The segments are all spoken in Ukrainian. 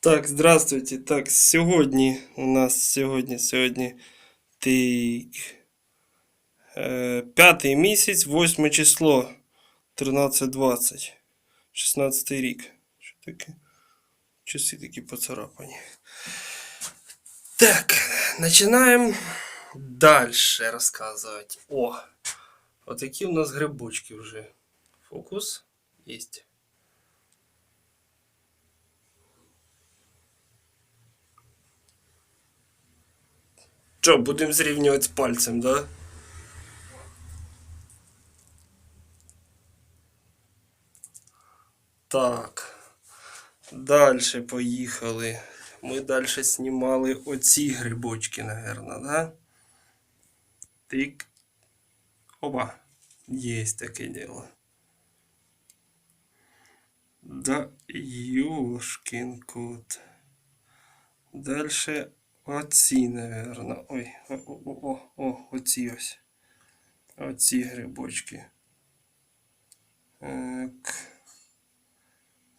Так, здравствуйте. Так, сьогодні у нас сьогодні, сьогодні тик. Е, п'ятий місяць, восьме число. 13.20. 16 рік. Що таке? Часи такі поцарапані. Так, починаємо далі розказувати. О! Отакі у нас грибочки вже. Фокус есть. Що, будемо зрівнювати з пальцем, да? Так. Дальше поїхали. Ми далі знімали оці грибочки, наверное, да? Тик. Оба. Есть таке діло. Да, ёшкин кот. Дальше оці, наверное. Ой, о, о, оці ось. Оці грибочки. Так.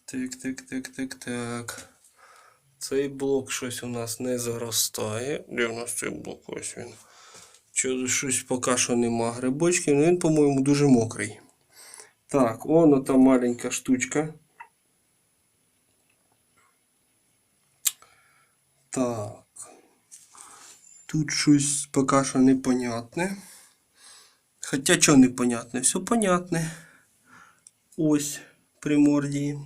Так, так, так, так, так. Цей блок щось у нас не заростає. Де у нас цей блок? Ось він. Чого щось поки що нема грибочків, але він, по-моєму, дуже мокрий. Так, воно та маленька штучка. Так. Тут щось поки що непонятне. Хоча що непонятне? Все понятне. Ось примордії.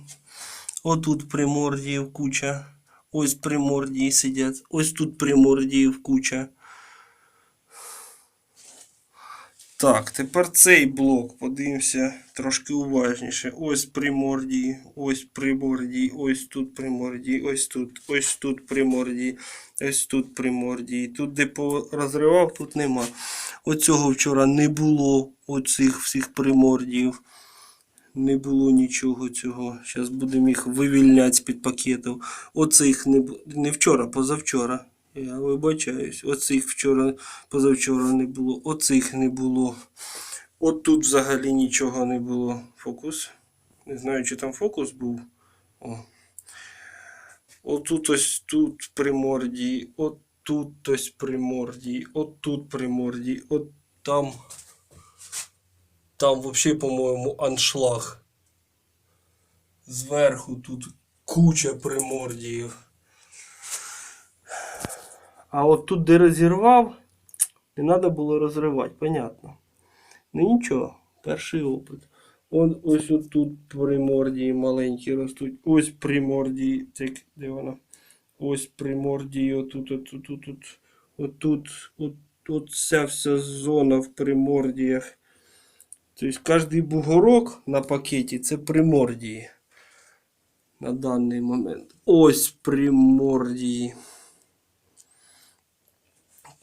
Отут примордіїв куча. Ось примордії сидять. Ось тут примордіїв куча. Так, тепер цей блок подивимося трошки уважніше. Ось примордії, ось примордії, ось тут примордії, ось тут, ось тут примордії, ось тут примордії. Тут, де розривав, тут нема. Оцього вчора не було, оцих всіх примордіїв. Не було нічого цього. Зараз будемо їх вивільняти з-під пакетів. Оцих не, не вчора, позавчора. Я вибачаюсь. Оцих вчора, позавчора не було. Оцих не було. От тут взагалі нічого не було. Фокус. Не знаю, чи там фокус був. О. Отут ось тут примордії. От тут ось примордії. От тут примордії. От там. Там взагалі, по-моєму, аншлаг. Зверху тут куча примордіїв. А от тут, де розірвав, не треба було розривати, понятно. Ну нічого, перший опит. Он, ось тут примордії маленькі ростуть. Ось примордії. Так, де вона? Ось примордії, отут, отут, отут, отут, от, от ця вся зона в примордіях. Тобто кожний бугорок на пакеті це примордії. На даний момент. Ось примордії.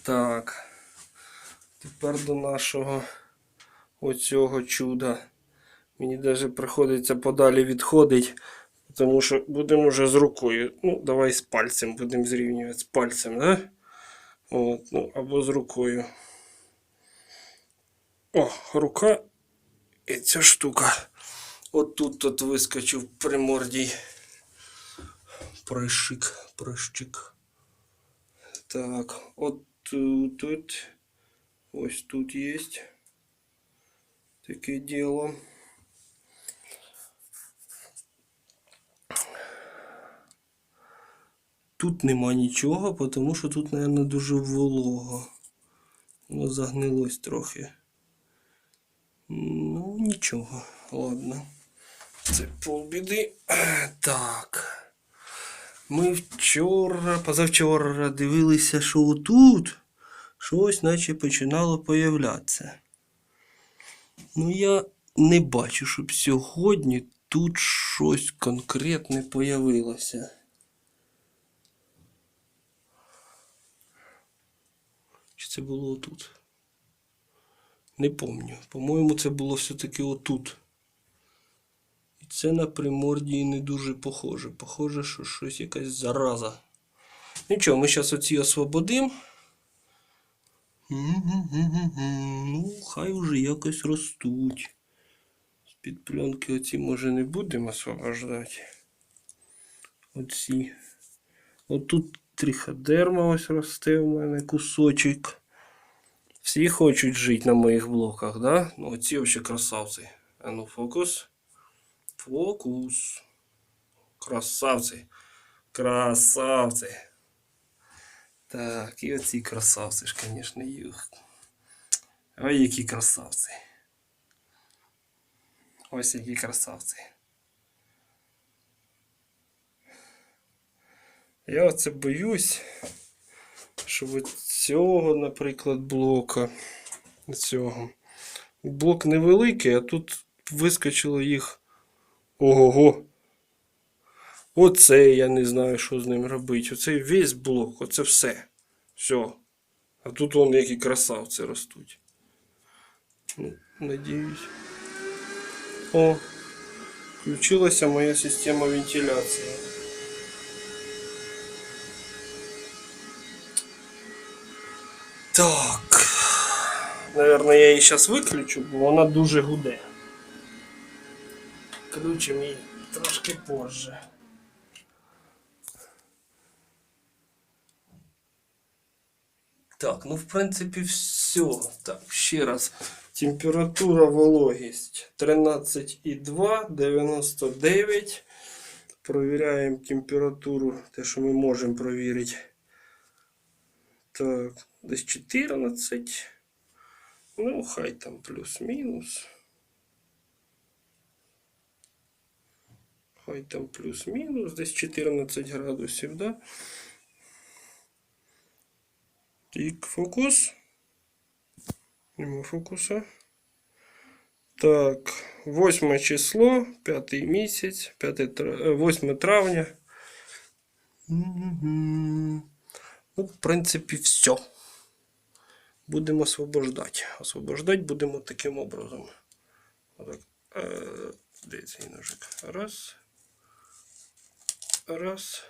Так. Тепер до нашого оцього чуда. Мені навіть приходиться подалі відходити, тому що будемо вже з рукою. Ну, давай з пальцем будемо зрівнювати з пальцем, да? От, ну, або з рукою. О, рука і ця штука. От тут от вискочив примордій. Прищик, прищик. Так, от тут. Ось тут є таке діло. Тут нема нічого, тому що тут, мабуть, дуже волого. Воно загнилось трохи. Ну, нічого, ладно. Це полбіди. Так. Ми вчора, позавчора дивилися, що отут щось наче починало появлятися. Ну, я не бачу, щоб сьогодні тут щось конкретне появилося. Чи це було отут? Не помню. По-моєму, це було все-таки отут. І це на примордії не дуже похоже. Похоже, що щось якась зараза. Нічого, ми зараз оці освободимо. Ну, хай уже якось ростуть. З-під пленки оці може не будемо освобождати. Оці. Отут триходерма ось росте у мене кусочок. Всі хочуть жити на моїх блоках, да? Ну, оці взагалі красавці. А ну, фокус. Фокус. Красавці. Красавці. Так, і оці красавці ж, звісно, їх. Ой, які красавці. Ось які красавці. Я оце боюсь, що цього, наприклад, блока. Цього. Блок невеликий, а тут вискочило їх. Ого-го. Оце я не знаю, що з ним робити. Оцей весь блок, оце все. Все. А тут вон які красавці ростуть. Ну, надіюсь. О, включилася моя система вентиляції. Так. Наверное, я її зараз виключу, бо вона дуже гуде. Включимо її трошки позже. Так, ну в принципі все. Так, ще раз. Температура, вологість 13,2, 99. Провіряємо температуру, те, що ми можемо провірити. Так, десь 14. Ну, хай там плюс-мінус. Хай там плюс-мінус, десь 14 градусів, да? Тік, фокус. Нема фокуса. Так, 8 число, 5 місяць, 5 е, 8 травня. Ну, в принципі, все. Будемо освобождати. Освобождати будемо таким образом. Отак. Е, де цей ножик? Раз. Раз.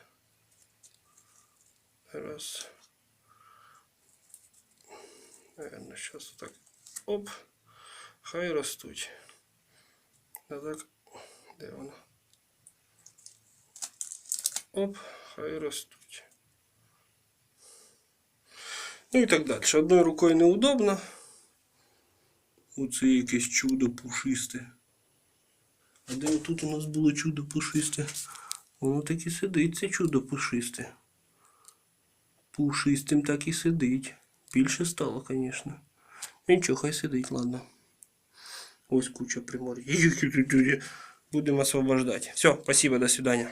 Раз. Наверное, сейчас так. Оп. Хай ростуть. А так. Де воно? Оп, хай ростуть. Ну і так далі. Одною рукою неудобно. Оце якесь чудо пушисте. А де тут у нас було чудо пушисте? Воно так і сидить, це чудо пушисте. Пушистим так і сидить. Більше стало, звісно. Нічого, хай сидить, ладно. Ось куча приморів. Будемо освобождати. Все, спасибо, до свидания.